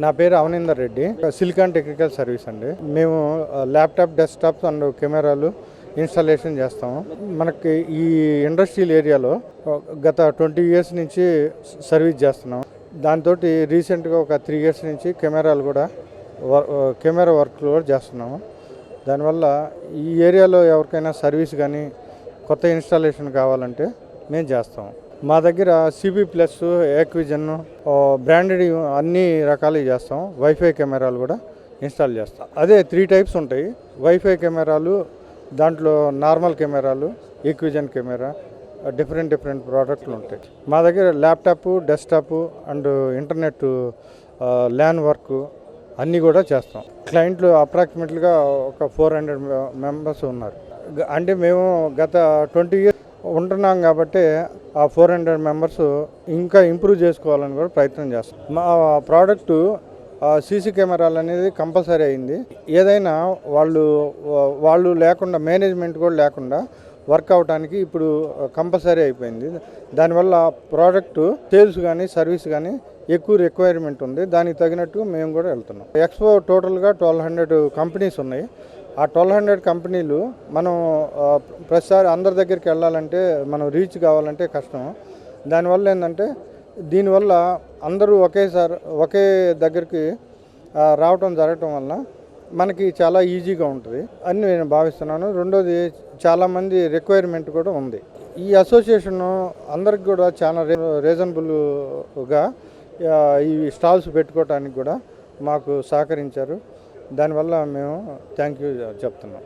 నా పేరు Avanindar Reddy. Silicon technical service అండి. మేము ల్యాప్టాప్ డెస్క్టాప్స్ అండ్ కెమెరాలు ఇన్స్టాలేషన్ చేస్తాము. మనకి ఈ ఇండస్ట్రియల్ ఏరియాలో గత ట్వంటీ ఇయర్స్ నుంచి సర్వీస్ చేస్తున్నాం. దాంతో రీసెంట్గా ఒక త్రీ ఇయర్స్ నుంచి కెమెరాలు కూడా వర్- కెమెరా వర్క్లు కూడా చేస్తున్నాము. దానివల్ల ఈ ఏరియాలో ఎవరికైనా సర్వీస్ కానీ కొత్త ఇన్స్టాలేషన్ కావాలంటే మేము చేస్తాము. మా దగ్గర సిబి ప్లస్ ఏక్విజన్ బ్రాండెడ్ అన్ని రకాలు చేస్తాం. వైఫై కెమెరాలు కూడా ఇన్స్టాల్ చేస్తాం. అదే త్రీ టైప్స్ ఉంటాయి. వైఫై కెమెరాలు దాంట్లో నార్మల్ కెమెరాలు ఈక్విజన్ కెమెరా డిఫరెంట్ డిఫరెంట్ ప్రోడక్ట్లు ఉంటాయి. మా దగ్గర laptop desktop and internet LAN work అన్నీ కూడా చేస్తాం. క్లయింట్లు అప్రాక్సిమేట్గా ఒక ఫోర్ హండ్రెడ్ మెంబర్స్ ఉన్నారు. అంటే మేము గత ట్వంటీ ఇయర్స్ ఉంటున్నాం కాబట్టి ఆ ఫోర్ హండ్రెడ్ మెంబర్స్ ఇంకా ఇంప్రూవ్ చేసుకోవాలని కూడా ప్రయత్నం చేస్తాం. మా ప్రోడక్ట్ సీసీ కెమెరాలు అనేది కంపల్సరీ అయింది. ఏదైనా వాళ్ళు వాళ్ళు లేకుండా మేనేజ్మెంట్ కూడా లేకుండా వర్క్ అవడానికి ఇప్పుడు కంపల్సరీ అయిపోయింది. దానివల్ల ప్రోడక్ట్ సేల్స్ కానీ సర్వీస్ కానీ ఎక్కువ రిక్వైర్మెంట్ ఉంది. దానికి తగినట్టు మేము కూడా వెళ్తున్నాం. ఎక్స్పో టోటల్గా ట్వెల్వ్ హండ్రెడ్ కంపెనీస్ ఉన్నాయి. ఆ ట్వెల్వ్ హండ్రెడ్ కంపెనీలు మనం ప్రతిసారి అందరి దగ్గరికి వెళ్ళాలంటే మనం రీచ్ కావాలంటే కష్టం. దానివల్ల ఏంటంటే దీనివల్ల అందరూ ఒకేసారి ఒకే దగ్గరికి రావటం జరగటం వల్ల మనకి చాలా ఈజీగా ఉంటుంది అని నేను భావిస్తున్నాను. రెండోది చాలామంది రిక్వైర్మెంట్ కూడా ఉంది. ఈ అసోసియేషన్ అందరికి కూడా చాలా రీ రీజనబుల్గా ఈ స్టాల్స్ పెట్టుకోవడానికి కూడా మాకు సహకరించారు. దానివల్ల మేము థ్యాంక్ యూ చెప్తున్నాం.